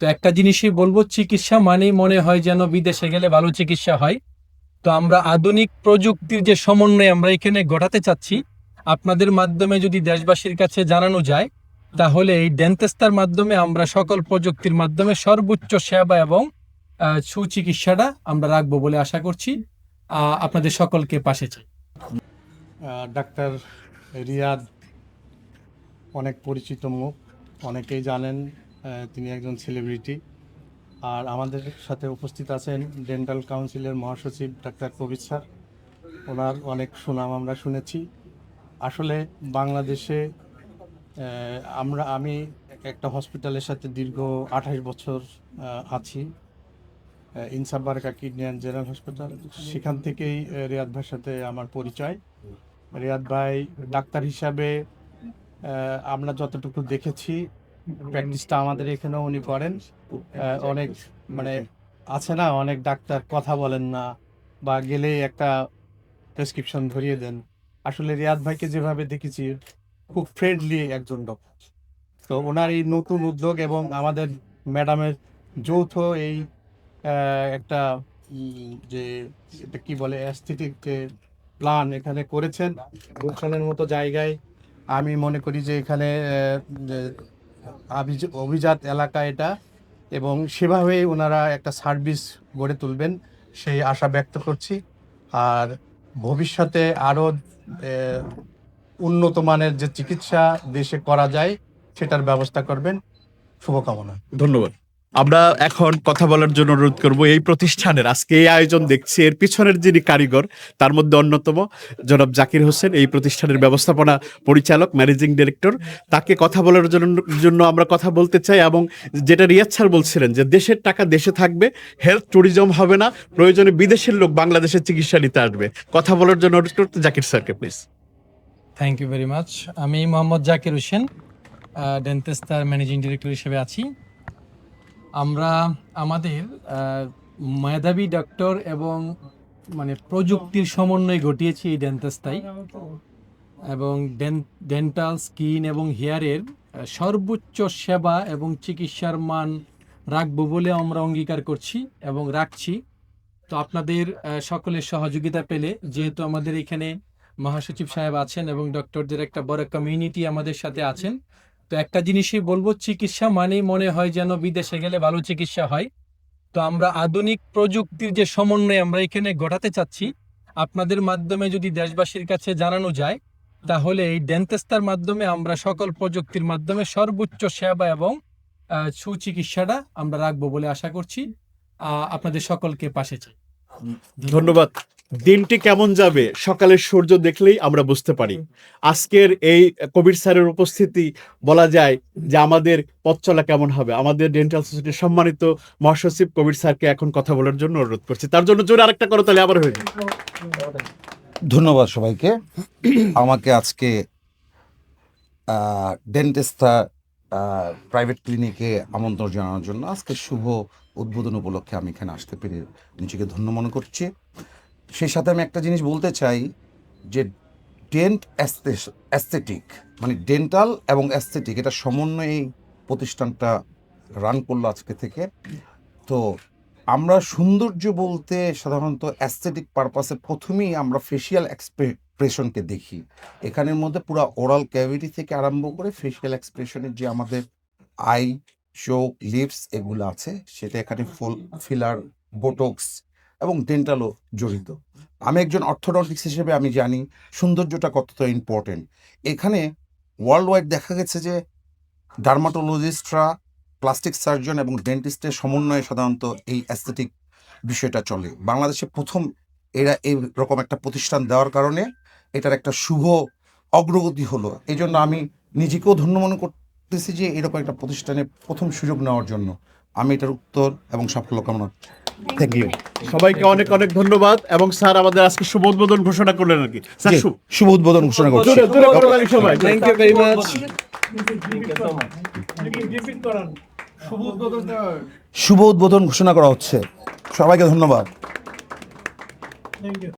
তো একটা জিনিসই বলব, চিকিৎসা মানেই মনে হয় যেন বিদেশে গেলে ভালো চিকিৎসা হয়। তো আমরা আধুনিক প্রযুক্তির যে সমন্বয় আমরা এখানে ঘটাতে চাচ্ছি, আপনাদের মাধ্যমে যদি দেশবাসীর কাছে জানানো যায়, তাহলে এই ডেন্টেস্তার মাধ্যমে আমরা সকল প্রযুক্তির মাধ্যমে সর্বোচ্চ সেবা এবং সুচিকিৎসাটা আমরা রাখব বলে আশা করছি। আপনাদের সকলকে পাশে চাই। ডাক্তার রিয়াদ অনেক পরিচিত মুখ, অনেকেই জানেন। তিনি একজন সেলিব্রিটি আর আমাদের সাথে উপস্থিত আছেন ডেন্টাল কাউন্সিলের মহাসচিব ডাক্তার কবির স্যার। ওনার অনেক সুনাম আমরা শুনেছি। আসলে বাংলাদেশে আমরা, আমি একটা হসপিটালের সাথে দীর্ঘ আঠাশ বছর আছি। ইনসাবারকা কিডনি অ্যান্ড জেনারেল হসপিটাল। সেখান থেকেই রিয়াদ ভাইয়ের সাথে আমার পরিচয়। রিয়াদ ভাই ডাক্তার হিসাবে আমরা যতটুকু দেখেছি প্র্যাকটিসটা আমাদের এখানেও উনি করেন। অনেক মানে আছে না অনেক ডাক্তার কথা বলেন না বা গেলেই একটা প্রেসক্রিপশন ধরিয়ে দেন। আসলে রিয়াদ ভাইকে যেভাবে দেখেছি খুব ফ্রেন্ডলি একজন ডক্টর তো ওনার এই নতুন উদ্যোগ এবং আমাদের ম্যাডামের যৌথ এই একটা যে এটা কি বলে অ্যাস্থেটিক যে প্ল্যান এখানে করেছেন গুলশানের মতো জায়গায় আমি মনে করি যে এখানে অভিজাত এলাকা এটা এবং সেভাবেই ওনারা একটা সার্ভিস গড়ে তুলবেন সেই আশা ব্যক্ত করছি। আর ভবিষ্যতে আরও উন্নত মানের যে চিকিৎসা দেশে করা যায় সেটার ব্যবস্থা করবেন। শুভকামনা। ধন্যবাদ। আমরা এখন কথা বলার জন্য অনুরোধ করব, এই প্রতিষ্ঠানের আজকে এই আয়োজন দেখছি, এর পিছনের যিনি কারিগর, তার মধ্যে অন্যতম জনাব জাকির হোসেন, এই প্রতিষ্ঠানের ব্যবস্থাপনা পরিচালক, ম্যানেজিং ডিরেক্টর। তাকে কথা বলার জন্য আমরা কথা বলতে চাই এবং যেটা রিয়াজ স্যার বলছিলেন যে দেশের টাকা দেশে থাকবে, হেলথ ট্যুরিজম হবে না, প্রয়োজনে বিদেশের লোক বাংলাদেশের চিকিৎসা নিতে আসবে। কথা বলার জন্য অনুরোধ করতে জাকির স্যারকে please thank you very much আমি মোহাম্মদ জাকির হোসেন ডেন্টেস্টার ম্যানেজিং ডিরেক্টর হিসেবে আছি। আমরা আমাদের মেধাবী ডক্টর এবং মানে প্রযুক্তির সমন্বয় ঘটিয়েছি এই ডেন্টেস্টাই এবং ডেন্টাল স্কিন এবং হেয়ারের সর্বোচ্চ সেবা এবং চিকিৎসার মান রাখব বলে আমরা অঙ্গীকার করছি এবং রাখছি। তো আপনাদের সকলের সহযোগিতা পেলে, যেহেতু আমাদের এখানে মহাসচিব সাহেব আছেন এবং ডক্টরদের একটা বড় কমিউনিটি আমাদের সাথে আছেন তো একটা জিনিসই বলব, চিকিৎসা মানেই মনে হয় যেন বিদেশে গেলে ভালো চিকিৎসা হয়। তো আমরা আধুনিক প্রযুক্তির যে সমন্বয় আমরা এখানে ঘটাতে চাচ্ছি, আপনাদের মাধ্যমে যদি দেশবাসীর কাছে জানানো যায়, তাহলে এই ডেন্টেস্তার মাধ্যমে আমরা সকল প্রযুক্তির মাধ্যমে সর্বোচ্চ সেবা এবং সুচিকিৎসাটা আমরা রাখব বলে আশা করছি। আপনাদের সকলকে পাশে চাই। ধন্যবাদ। দিনটি কেমন যাবে, সকালের সূর্য দেখলেই আমরা বুঝতে পারি। আজকের এই কবির স্যারের উপস্থিতি বলা যায় যে আমাদের পথ চলা কেমন হবে। আমাদের ডেন্টাল সোসাইটির সম্মানিত মহাসচিব কবির স্যারকে এখন কথা বলার জন্য অনুরোধ করছি। তার জন্য জোরে আরেকটা করো তাহলে, আবার হয়ে যাবে। ধন্যবাদ সবাইকে। আমাকে আজকে ডেন্টিস্টা প্রাইভেট ক্লিনিকে আমন্ত্রণ জানানোর জন্য আজকে শুভ উদ্বোধন উপলক্ষে আমি এখানে আসতে পেরে নিজেকে ধন্য মনে করছি। সেই সাথে আমি একটা জিনিস বলতে চাই যে ডেন্ট অ্যাস্থেটিক মানে ডেন্টাল এবং অ্যাস্থেটিক, এটা সমন্বয়ে এই প্রতিষ্ঠানটা রান করল আজকে থেকে। তো আমরা সৌন্দর্য বলতে সাধারণত অ্যাস্থেটিক পারপাসে প্রথমেই আমরা ফেসিয়াল এক্সপ্রেশনকে দেখি। এখানের মধ্যে পুরো ওরাল ক্যাভিটি থেকে আরম্ভ করে ফেসিয়াল এক্সপ্রেশনের যে আমাদের আই চোখ লিপস এগুলো আছে, সেটা এখানে ফুল ফিলার বোটক্স এবং ডেন্টালও জড়িত। আমি একজন অর্থোডন্টিক্স হিসেবে আমি জানি সৌন্দর্যটা কতটা ইম্পর্টেন্ট এখানে ওয়ার্ল্ড ওয়াইড দেখা গেছে যে ডার্মাটোলজিস্টরা প্লাস্টিক সার্জন এবং ডেন্টিস্টের সমন্বয়ে সাধারণত এই অ্যাস্থেটিক বিষয়টা চলে। বাংলাদেশে প্রথম এরা এই রকম একটা প্রতিষ্ঠান দেওয়ার কারণে এটার একটা শুভ অগ্রগতি হলো। এই জন্য আমি নিজেকেও ধন্য মনে করতেছি যে এরকম একটা প্রতিষ্ঠানে প্রথম সুযোগ নেওয়ার জন্য। আমি এটার উত্তর এবং সাফল্য কামনা থ্যাংক ইউ সবাইকে অনেক অনেক ধন্যবাদ এবং স্যার আমাদের আজকে শুভ উদ্বোধন ঘোষণা করলেন আর কি। স্যার শুভ। উদ্বোধন ঘোষণা করছি। সবাই। থ্যাংক ইউ ভেরি মাচ শুভ উদ্বোধন ঘোষণা করা হচ্ছে। সবাইকে ধন্যবাদ। Thank you